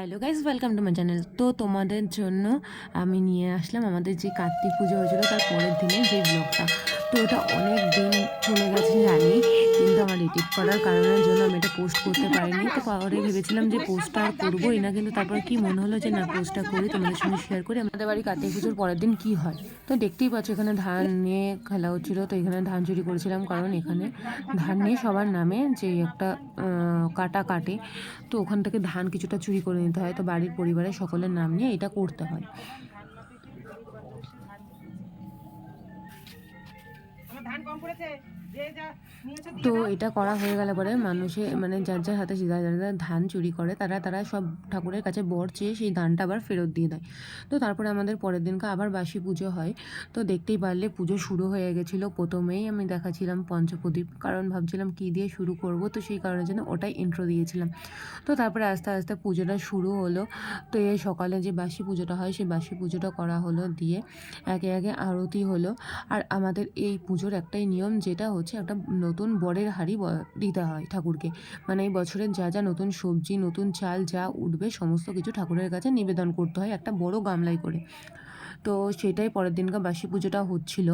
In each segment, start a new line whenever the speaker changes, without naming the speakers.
Hello guys welcome to my channel তো তোমাদের জন্য আমি নিয়ে আসলাম আমাদের যে কার্তিক পুজো হয়েছিল তার পরের দিনে যে ব্লগটা তো এটা অনেক দিন চলে গেছে জানি, কিন্তু আমার এডিট করার কারণের জন্য আমি এটা পোস্ট করতে পারিনি। তো পরে ভেবেছিলাম যে পোস্টটা আর করবোই না, কিন্তু তারপর কি মনে হলো যে না পোস্টটা করি, তোমাদের সঙ্গে শেয়ার করি। আমাদের বাড়ি কার্তিক পুজোর পরের দিন কি হয়? তো দেখতেই পাচ্ছ, এখানে ধান নিয়ে খেলা হচ্ছিল, তো এখানে ধান চুরি করেছিলাম, কারণ এখানে ধান নিয়ে সবার নামে যে একটা কাটা কাটে, তো ওখান থেকে ধান কিছুটা চুরি করে নিতে হয়, তো বাড়ির পরিবারের সকলের নাম নিয়ে এটা করতে হয়।
ধান কম পড়েছে।
তো এটা করা হয়ে গেলে পরে মানুষে মানে যার যার হাতে যারা যারা ধান চুরি করে তারা তারা সব ঠাকুরের কাছে বর চেয়ে সেই ধানটা আবার ফেরত দিয়ে দেয়। তো তারপরে আমাদের পরের দিনকে আবার বাসি পুজো হয়। তো দেখতেই পারলে পুজো শুরু হয়ে গেছিল প্রথমেই আমি দেখাচ্ছিলাম পঞ্চপ্রদীপ কারণ ভাবছিলাম কী দিয়ে শুরু করব তো সেই কারণের জন্য ওটাই ইন্ট্রো দিয়েছিলাম। তো তারপরে আস্তে আস্তে পুজোটা শুরু হলো। তো এই সকালে যে বাসি পুজোটা হয় সেই বাসি পুজোটা করা হলো দিয়ে একে একে আরতি হলো। আর আমাদের এই পুজোর একটাই নিয়ম যেটা হচ্ছে একটা নতুন বরের হাড়ি দিতে হয় ঠাকুরকে। মানে এই বছরের যা যা নতুন সবজি, নতুন চাল যা উঠবে, সমস্ত কিছু ঠাকুরের কাছে নিবেদন করতে হয় একটা বড় গামলাই করে। তো সেটাই পরের দিনকার বাসি পুজোটা হচ্ছিল।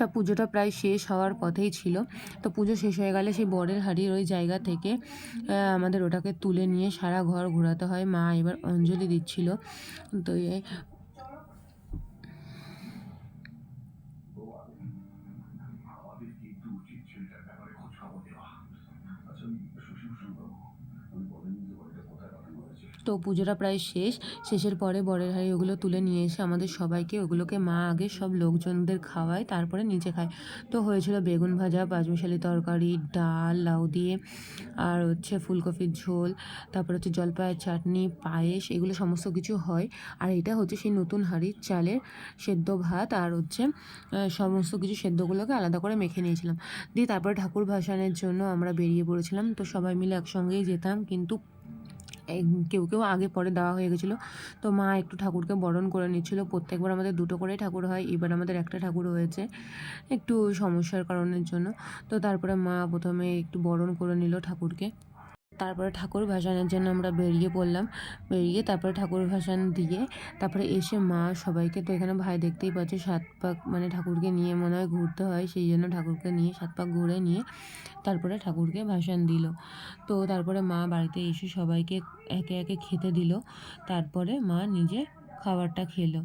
তা পুজোটা প্রায় শেষ হওয়ার পথেই ছিল। তো পুজো শেষ হয়ে গেলে সেই বরের হাড়ির ওই জায়গা থেকে আমাদের ওটাকে তুলে নিয়ে সারা ঘর ঘোরাতে হয়। মা এবার অঞ্জলি দিচ্ছিল। তো তো পুজোটা প্রায় শেষ। শেষের পরে বরের হাড়ি ওগুলো তুলে নিয়ে এসে আমাদের সবাইকে ওগুলোকে মা আগে সব লোকজনদের খাওয়ায়, তারপরে নিচে খায়। তো হয়েছিল বেগুন ভাজা, পাঁচমিশালি তরকারি, ডাল, লাউ দিয়ে, আর হচ্ছে ফুলকপির ঝোল, তারপরে হচ্ছে জলপাইয়ের চাটনি, পায়েস, এগুলো সমস্ত কিছু হয়। আর এটা হচ্ছে সেই নতুন হাঁড়ির চালের সেদ্ধ ভাত, আর হচ্ছে সমস্ত কিছু সেদ্ধগুলোকে আলাদা করে মেখে নিয়েছিলাম। দিয়ে তারপরে ঠাকুর ভাসানের জন্য আমরা বেরিয়ে পড়েছিলাম। তো সবাই মিলে একসঙ্গেই যেতাম, কিন্তু কেউ কেউ আগে পরে দেওয়া হয়ে গেছিল। তো মা একটু ঠাকুরকে বরণ করে নিচ্ছিল। প্রত্যেকবার আমাদের দুটো করেই ঠাকুর হয়, এবার আমাদের একটা ঠাকুর হয়েছে একটু সমস্যার কারণের জন্য। তো তারপরে মা প্রথমে একটু বরণ করে নিল ঠাকুরকে। তারপরে ঠাকুর ভাসানের জন্য আমরা বেরিয়ে পড়লাম। বেরিয়ে তারপরে ঠাকুর ভাসান দিয়ে তারপরে এসে মা সবাইকে তো এখানে ভাই দেখতেই পাচ্ছে, সাত পাক মানে ঠাকুরকে নিয়ে মনে হয় ঘুরতে হয়, সেই জন্য ঠাকুরকে নিয়ে সাত পাক ঘুরে নিয়ে তারপরে ঠাকুরকে ভাসান দিল। তো তারপরে মা বাড়িতে এসে সবাইকে একে একে খেতে দিল, তারপরে মা নিজে খাবারটা খেলো।